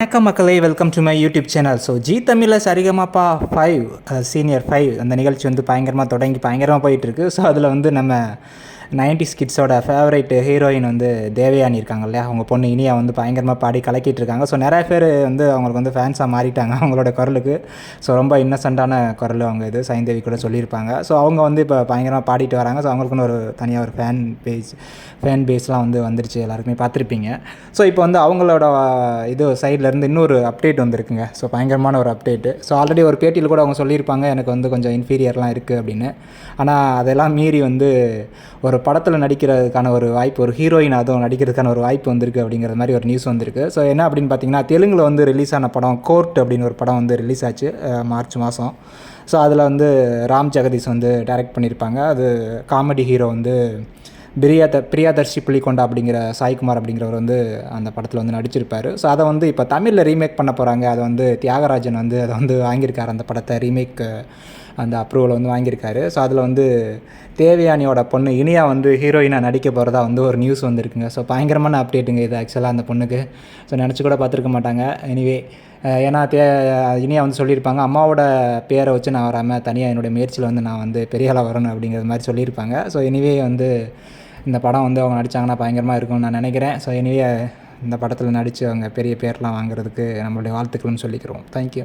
வணக்கம் மக்களே welcome to my YouTube channel so Zee தமிழில் சரிகமாப்பா ஃபைவ் சீனியர் ஃபைவ் அந்த நிகழ்ச்சி வந்து பயங்கரமாக தொடங்கி பயங்கரமாக போயிட்டுருக்கு ஸோ அதில் வந்து நம்ம நைன்டி கிட்ஸோட ஃபேவரேட் ஹீரோயின் வந்து தேவயானி இருக்காங்க இல்லையா? அவங்க பொண்ணு இனியா வந்து பயங்கரமாக பாடி கலக்கிட்டு இருக்காங்க. ஸோ நிறைய பேர் வந்து அவங்களுக்கு வந்து ஃபேன்ஸாக மாறிட்டாங்க அவங்களோட குரலுக்கு. ஸோ ரொம்ப இன்னசென்ட்டான குரல் அவங்க இது. சைந்தேவி கூட சொல்லியிருப்பாங்க. ஸோ அவங்க வந்து இப்போ பயங்கரமாக பாடிட்டு வராங்க. ஸோ அவங்களுக்குன்னு ஒரு தனியாக ஒரு ஃபேன் பேஜ் ஃபேன் பேஸ்லாம் வந்து வந்துருச்சு. எல்லாருக்குமே பார்த்துருப்பீங்க. ஸோ இப்போ வந்து அவங்களோட இது சைட்லேருந்து இன்னொரு அப்டேட் வந்திருக்குங்க. ஸோ பயங்கரமான ஒரு அப்டேட்டு ஸோ ஆல்ரெடி ஒரு பேட்டியில் கூட அவங்க சொல்லியிருப்பாங்க. எனக்கு வந்து கொஞ்சம் இன்ஃபீரியர்லாம் இருக்குது அப்படின்னு. ஆனால் அதெல்லாம் மீறி வந்து ஒரு படத்தில் நடிக்கிறதுக்கான ஒரு வாய்ப்பு ஒரு ஹீரோயின் அதுவும் நடிக்கிறதுக்கான ஒரு வாய்ப்பு வந்திருக்கு அப்படிங்கிற மாதிரி ஒரு நியூஸ் வந்திருக்கு. ஸோ என்ன அப்படின்னு பார்த்தீங்கன்னா தெலுங்கில் வந்து ரிலீஸ் ஆன படம் கோர்ட் அப்படின்னு ஒரு படம் வந்து ரிலீஸ் ஆச்சு மார்ச் மாதம் ஸோ அதில் வந்து ராம் ஜெகதீஷ் வந்து டைரக்ட் பண்ணியிருப்பாங்க அது காமெடி ஹீரோ வந்து பிரியாத பிரியாதர்ஷி புலிகொண்டா அப்படிங்கிற சாய்குமார் அப்படிங்கிறவர் வந்து அந்த படத்தில் வந்து நடிச்சிருப்பார். ஸோ அதை வந்து இப்போ தமிழில் ரீமேக் பண்ண போகிறாங்க அதை வந்து தியாகராஜன் வந்து அதை வந்து வாங்கியிருக்காரு. அந்த படத்தை ரீமேக் அந்த அப்ரூவல் வந்து வாங்கியிருக்காரு. ஸோ அதில் வந்து தேவயானியோட பொண்ணு இனியா வந்து ஹீரோயினாக நடிக்க போகிறதா வந்து ஒரு நியூஸ் வந்திருக்குங்க. ஸோ பயங்கரமான அப்டேட்டுங்க இது ஆக்சுவலாக அந்த பொண்ணுக்கு. ஸோ நினச்சி கூட பார்த்துருக்க மாட்டாங்க. எனிவே ஏன்னா தே இனியா வந்து சொல்லியிருப்பாங்க அம்மாவோட பேரை வச்சு நான் வராமல் தனியாக என்னுடைய முயற்சியில் வந்து நான் வந்து பெரிய ஆளாக வரணும் அப்படிங்கிற மாதிரி சொல்லியிருப்பாங்க. ஸோ எனிவே வந்து இந்த படம் வந்து அவங்க நடித்தாங்கன்னா பயங்கரமாக இருக்கும்னு நான் நினைக்கிறேன். ஸோ எனிவே இந்த படத்தில் நடித்து அவங்க பெரிய பேர்லாம் வாங்குறதுக்கு நம்மளுடைய வாழ்த்துக்கள்னு சொல்லிக்கிறோம். தேங்க்யூ